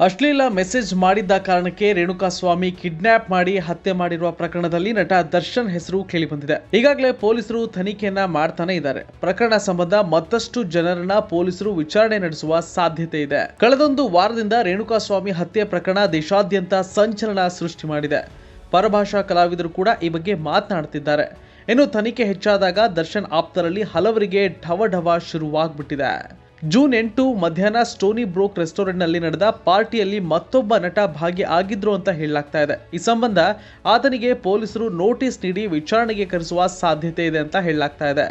ಅಶ್ಲೀಲ ಮೆಸೇಜ್ ಮಾಡಿದ್ದ ಕಾರಣಕ್ಕೆ ರೇಣುಕಾಸ್ವಾಮಿ ಕಿಡ್ನಾಪ್ ಮಾಡಿ ಹತ್ಯೆ ಮಾಡಿರುವ ಪ್ರಕರಣದಲ್ಲಿ ನಟ ದರ್ಶನ್ ಹೆಸರು ಕೇಳಿಬಂದಿದೆ. ಈಗಾಗಲೇ ಪೊಲೀಸರು ತನಿಖೆಯನ್ನ ಮಾಡ್ತಾನೆ ಇದ್ದಾರೆ. ಪ್ರಕರಣ ಸಂಬಂಧ ಮತ್ತಷ್ಟು ಜನರನ್ನ ಪೊಲೀಸರು ವಿಚಾರಣೆ ನಡೆಸುವ ಸಾಧ್ಯತೆ ಇದೆ. ಕಳೆದೊಂದು ವಾರದಿಂದ ರೇಣುಕಾಸ್ವಾಮಿ ಹತ್ಯೆ ಪ್ರಕರಣ ದೇಶಾದ್ಯಂತ ಸಂಚಲನ ಸೃಷ್ಟಿ ಮಾಡಿದೆ. ಪರಭಾಷಾ ಕಲಾವಿದರು ಕೂಡ ಈ ಬಗ್ಗೆ ಮಾತನಾಡುತ್ತಿದ್ದಾರೆ. ಇನ್ನು ತನಿಖೆ ಹೆಚ್ಚಾದಾಗ ದರ್ಶನ್ ಆಪ್ತರಲ್ಲಿ ಹಲವರಿಗೆ ಢವ ಢವ ಶುರುವಾಗ್ಬಿಟ್ಟಿದೆ. ಜೂನ್ ಎಂಟು ಮಧ್ಯಾಹ್ನ ಸ್ಟೋನಿ ಬ್ರೋಕ್ ರೆಸ್ಟೋರೆಂಟ್ನಲ್ಲಿ ನಡೆದ ಪಾರ್ಟಿಯಲ್ಲಿ ಮತ್ತೊಬ್ಬ ನಟ ಭಾಗಿ ಆಗಿದ್ರು ಅಂತ ಹೇಳಲಾಗ್ತಾ ಇದೆ. ಈ ಸಂಬಂಧ ಆತನಿಗೆ ಪೊಲೀಸರು ನೋಟಿಸ್ ನೀಡಿ ವಿಚಾರಣೆಗೆ ಕರೆಸುವ ಸಾಧ್ಯತೆ ಇದೆ ಅಂತ ಹೇಳಲಾಗ್ತಾ ಇದೆ.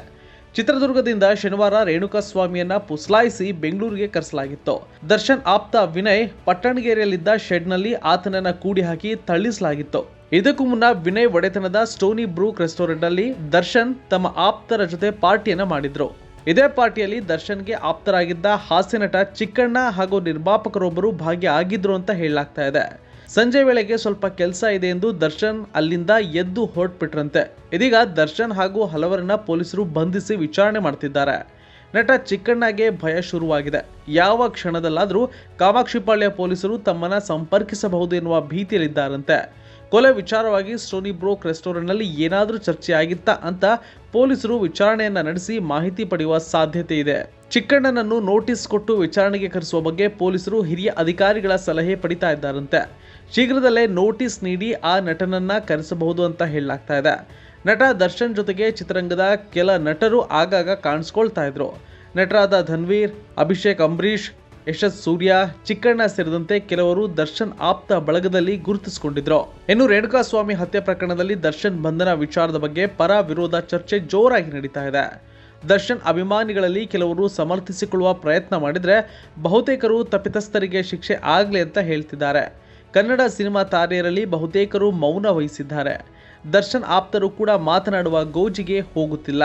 ಚಿತ್ರದುರ್ಗದಿಂದ ಶನಿವಾರ ರೇಣುಕಾಸ್ವಾಮಿಯನ್ನ ಪುಸ್ಲಾಯಿಸಿ ಬೆಂಗಳೂರಿಗೆ ಕರೆಸಲಾಗಿತ್ತು. ದರ್ಶನ್ ಆಪ್ತ ವಿನಯ್ ಪಟ್ಟಣಗೆರೆಯಲ್ಲಿದ್ದ ಶೆಡ್ನಲ್ಲಿ ಆತನನ್ನ ಕೂಡಿ ಹಾಕಿ ತಳ್ಳಿಸಲಾಗಿತ್ತು ಇದಕ್ಕೂ ಮುನ್ನ ವಿನಯ್ ಒಡೆತನದ ಸ್ಟೋನಿ ಬ್ರೂಕ್ ರೆಸ್ಟೋರೆಂಟ್ನಲ್ಲಿ ದರ್ಶನ್ ತಮ್ಮ ಆಪ್ತರ ಜೊತೆ ಪಾರ್ಟಿಯನ್ನ ಮಾಡಿದ್ರು. ಇದೇ ಪಾರ್ಟಿಯಲ್ಲಿ ದರ್ಶನ್ಗೆ ಆಪ್ತರಾಗಿದ್ದ ಹಾಸ್ಯ ನಟ ಚಿಕ್ಕಣ್ಣ ಹಾಗೂ ನಿರ್ಮಾಪಕರೊಬ್ಬರು ಭಾಗಿಯಾಗಿದ್ರು ಅಂತ ಹೇಳಲಾಗ್ತಾ ಇದೆ. ಸಂಜೆ ವೇಳೆಗೆ ಸ್ವಲ್ಪ ಕೆಲಸ ಇದೆ ಎಂದು ದರ್ಶನ್ ಅಲ್ಲಿಂದ ಎದ್ದು ಹೊರಟ್ಬಿಟ್ರಂತೆ. ಇದೀಗ ದರ್ಶನ್ ಹಾಗೂ ಹಲವರನ್ನ ಪೊಲೀಸರು ಬಂಧಿಸಿ ವಿಚಾರಣೆ ಮಾಡ್ತಿದ್ದಾರೆ. ನಟ ಚಿಕ್ಕಣ್ಣಗೆ ಭಯ ಶುರುವಾಗಿದೆ. ಯಾವ ಕ್ಷಣದಲ್ಲಾದರೂ ಕಾಮಾಕ್ಷಿಪಾಳ್ಯ ಪೊಲೀಸರು ತಮ್ಮನ್ನ ಸಂಪರ್ಕಿಸಬಹುದು ಎನ್ನುವ ಭೀತಿಯಲ್ಲಿದ್ದಾರಂತೆ. ಕೊಲೆ ವಿಚಾರವಾಗಿ ಸ್ಟೋನಿ ಬ್ರೋಕ್ ರೆಸ್ಟೋರೆಂಟ್ನಲ್ಲಿ ಏನಾದರೂ ಚರ್ಚೆ ಆಗಿತ್ತಾ ಅಂತ ಪೊಲೀಸರು ವಿಚಾರಣೆಯನ್ನ ನಡೆಸಿ ಮಾಹಿತಿ ಪಡೆಯುವ ಸಾಧ್ಯತೆ ಇದೆ. ಚಿಕ್ಕಣ್ಣನನ್ನು ನೋಟಿಸ್ ಕೊಟ್ಟು ವಿಚಾರಣೆಗೆ ಕರೆಸುವ ಬಗ್ಗೆ ಪೊಲೀಸರು ಹಿರಿಯ ಅಧಿಕಾರಿಗಳ ಸಲಹೆ ಪಡಿತಾ ಇದ್ದಾರಂತೆ. ಶೀಘ್ರದಲ್ಲೇ ನೋಟಿಸ್ ನೀಡಿ ಆ ನಟನನ್ನ ಕರೆಸಬಹುದು ಅಂತ ಹೇಳಲಾಗ್ತಾ ಇದೆ. ನಟ ದರ್ಶನ್ ಜೊತೆಗೆ ಚಿತ್ರರಂಗದ ಕೆಲ ನಟರು ಆಗಾಗ ಕಾಣಿಸ್ಕೊಳ್ತಾ ಇದ್ರು. ನಟರಾದ ಧನ್ವೀರ್, ಅಭಿಷೇಕ್ ಅಂಬರೀಷ್ ಯಶಸ್ ಸೂರ್ಯ, ಚಿಕ್ಕಣ್ಣ ಸೇರಿದಂತೆ ಕೆಲವರು ದರ್ಶನ್ ಆಪ್ತ ಬಳಗದಲ್ಲಿ ಗುರುತಿಸಿಕೊಂಡಿದ್ರು. ಇನ್ನು ರೇಣುಕಾಸ್ವಾಮಿ ಹತ್ಯೆ ಪ್ರಕರಣದಲ್ಲಿ ದರ್ಶನ್ ಬಂಧನ ವಿಚಾರದ ಬಗ್ಗೆ ಪರ ವಿರೋಧ ಚರ್ಚೆ ಜೋರಾಗಿ ನಡೀತಾ ಇದೆ. ದರ್ಶನ್ ಅಭಿಮಾನಿಗಳಲ್ಲಿ ಕೆಲವರು ಸಮರ್ಥಿಸಿಕೊಳ್ಳುವ ಪ್ರಯತ್ನ ಮಾಡಿದರೆ ಬಹುತೇಕರು ತಪ್ಪಿತಸ್ಥರಿಗೆ ಶಿಕ್ಷೆ ಆಗಲಿ ಅಂತ ಹೇಳ್ತಿದ್ದಾರೆ. ಕನ್ನಡ ಸಿನಿಮಾ ತಾರೆಯರಲ್ಲಿ ಬಹುತೇಕರು ಮೌನ ವಹಿಸಿದ್ದಾರೆ. ದರ್ಶನ್ ಆಪ್ತರು ಕೂಡ ಮಾತನಾಡುವ ಗೋಜಿಗೆ ಹೋಗುತ್ತಿಲ್ಲ.